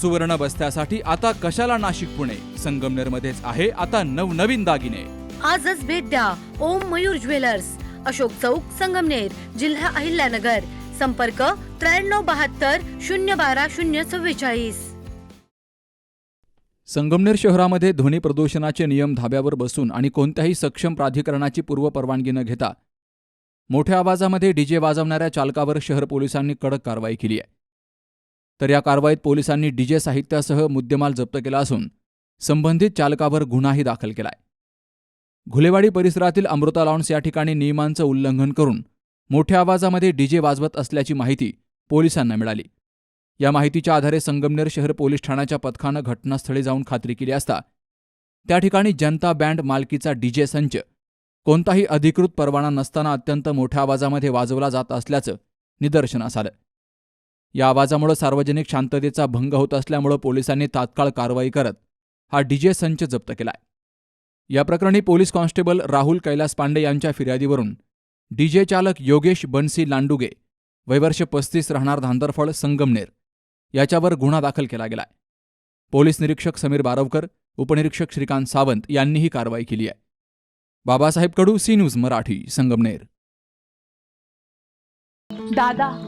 सुवर्ण बस्त्यासाठी आता कशाला नाशिक पुणे? संगमनेर मध्येच आहे आता नवनवीन दागिने. आजच भेट द्या ओम मयूर ज्वेलर्स. अशोक चौक संगमनेर जिल्हा अहिल्यानगर. संपर्क त्र्याण्णव बहात्तर शून्य बारा शून्य चव्वेचाळीस. संगमनेर शहरामध्ये ध्वनी प्रदूषणाचे नियम धाब्यावर बसून आणि कोणत्याही सक्षम प्राधिकरणाची पूर्वपरवानगी न घेता मोठ्या आवाजामध्ये डीजे वाजवणाऱ्या चालकावर शहर पोलिसांनी कडक कारवाई केली आहे. तर या कारवाईत पोलिसांनी डीजे साहित्यासह मुद्देमाल जप्त केला असून संबंधित चालकावर गुन्हाही दाखल केलाय. घुलेवाडी परिसरातील अमृता लॉन्स या ठिकाणी नियमांचं उल्लंघन करून मोठ्या आवाजामध्ये डीजे वाजवत असल्याची माहिती पोलिसांना मिळाली. या माहितीच्या आधारे संगमनेर शहर पोलीस ठाण्याच्या पथकानं घटनास्थळी जाऊन खात्री केली असता त्या ठिकाणी जनता बँड मालकीचा डीजे संच कोणताही अधिकृत परवाना नसताना अत्यंत मोठ्या आवाजामध्ये वाजवला जात असल्याचं निदर्शनास आलं. या आवाजामुळे सार्वजनिक शांततेचा भंग होत असल्यामुळं पोलिसांनी तात्काळ कारवाई करत हा डीजे संच जप्त केलाय. या प्रकरणी पोलीस कॉन्स्टेबल राहुल कैलास पांडे यांच्या फिर्यादीवरून डीजे चालक योगेश बनसी लांडुगे वैवर्ष पस्तीस राहणार धांदरफळ संगमनेर याच्यावर गुन्हा दाखल केला गेलाय. पोलीस निरीक्षक समीर बारवकर उपनिरीक्षक श्रीकांत सावंत यांनी ही कारवाई केली आहे. Babasaheb Kadu C news Marathi Sangamner. दादा